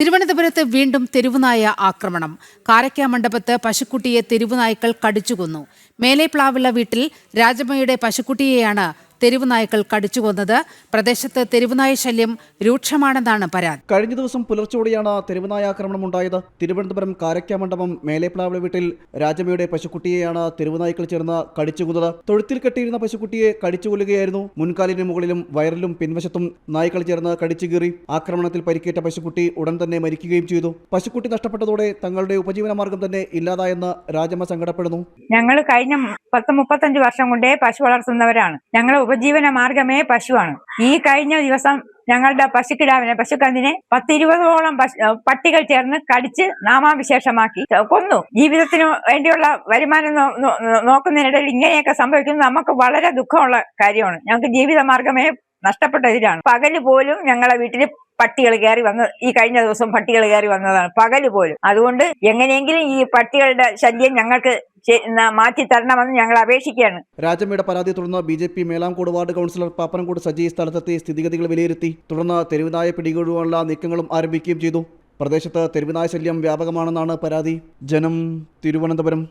തിരുവനന്തപുരത്ത് വീണ്ടും തെരുവുനായ ആക്രമണം. കാരയ്ക്ക മണ്ഡപത്ത് പശുക്കുട്ടിയെ തെരുവുനായ്ക്കൾ കടിച്ചുകൊന്നു. മേലേപ്ലാവുള്ള വീട്ടിൽ രാജമ്മയുടെ പശുക്കുട്ടിയെയാണ് തെരുവുനായ്ക്കൾ കടിച്ചുകൊന്നത് പ്രദേശത്ത് തെരുവുനായ ശല്യം രൂക്ഷമാണെന്നാണ് പരാതി. കഴിഞ്ഞ ദിവസം പുലർച്ചോടെയാണ് തെരുവുനായ ആക്രമണം ഉണ്ടായത്. തിരുവനന്തപുരം കാരക്കാമണ്ഡപം മേലേപ്ലാവിളി വീട്ടിൽ രാജമ്മയുടെ പശുക്കുട്ടിയെയാണ് തെരുവുനായ്ക്കൾ ചേർന്ന് കടിച്ചുകൊന്നത് തൊഴുത്തിൽ കെട്ടിയിരുന്ന പശുക്കുട്ടിയെ കടിച്ചുകൊല്ലുകയായിരുന്നു മുൻകാലിന് മുകളിലും വയറിലും പിൻവശത്തും നായ്ക്കൾ ചേർന്ന് കടിച്ചു കീറി ആക്രമണത്തിൽ പരിക്കേറ്റ പശുക്കുട്ടി ഉടൻ തന്നെ മരിക്കുകയും ചെയ്തു. പശുക്കുട്ടി നഷ്ടപ്പെട്ടതോടെ തങ്ങളുടെ ഉപജീവന മാർഗം തന്നെ ഇല്ലാതായെന്ന് രാജമ്മ സങ്കടപ്പെടുന്നു. ഞങ്ങൾ കഴിഞ്ഞ പത്ത് മുപ്പത്തഞ്ച് വർഷം കൊണ്ടേ പശു വളർത്തുന്നവരാണ്. ഞങ്ങളുടെ ഉപജീവന മാർഗമേ പശുവാണ്. ഈ കഴിഞ്ഞ ദിവസം ഞങ്ങളുടെ പശുക്കിടാവിനെ പശുക്കന്തിനെ പത്തിരുപതോളം പട്ടികൾ ചേർന്ന് കടിച്ച് നാമാവിശേഷമാക്കി കൊന്നു. ജീവിതത്തിന് വേണ്ടിയുള്ള വരുമാനം നോക്കുന്നതിനിടയിൽ ഇങ്ങനെയൊക്കെ സംഭവിക്കുന്നത് നമുക്ക് വളരെ ദുഃഖമുള്ള കാര്യമാണ്. ഞങ്ങൾക്ക് ജീവിത മാർഗമേ നഷ്ടപ്പെട്ടതിലാണ്. പകൽ പോലും ഞങ്ങളെ വീട്ടിൽ പട്ടികൾ കയറി വന്ന ഈ കഴിഞ്ഞ ദിവസം പട്ടികൾ കയറി വന്നതാണ് പകൽ പോലും. അതുകൊണ്ട് എങ്ങനെയെങ്കിലും ഈ പട്ടികളുടെ ശല്യം ഞങ്ങൾക്ക് മാറ്റി തരണമെന്ന് ഞങ്ങൾ അപേക്ഷിക്കുകയാണ്. രാജമ്മയുടെ പരാതി തുടർന്ന് B J P Melamcode ward councillor Pappanamcode Saji സ്ഥലത്തെത്തി സ്ഥിതിഗതികൾ വിലയിരുത്തി. തുടർന്ന് തെരുവിനായ പിടികൂടുവാനുള്ള നീക്കങ്ങളും ആരംഭിക്കുകയും ചെയ്തു. പ്രദേശത്ത് തെരുവിനായ ശല്യം വ്യാപകമാണെന്നാണ് പരാതി. ജനം തിരുവനന്തപുരം.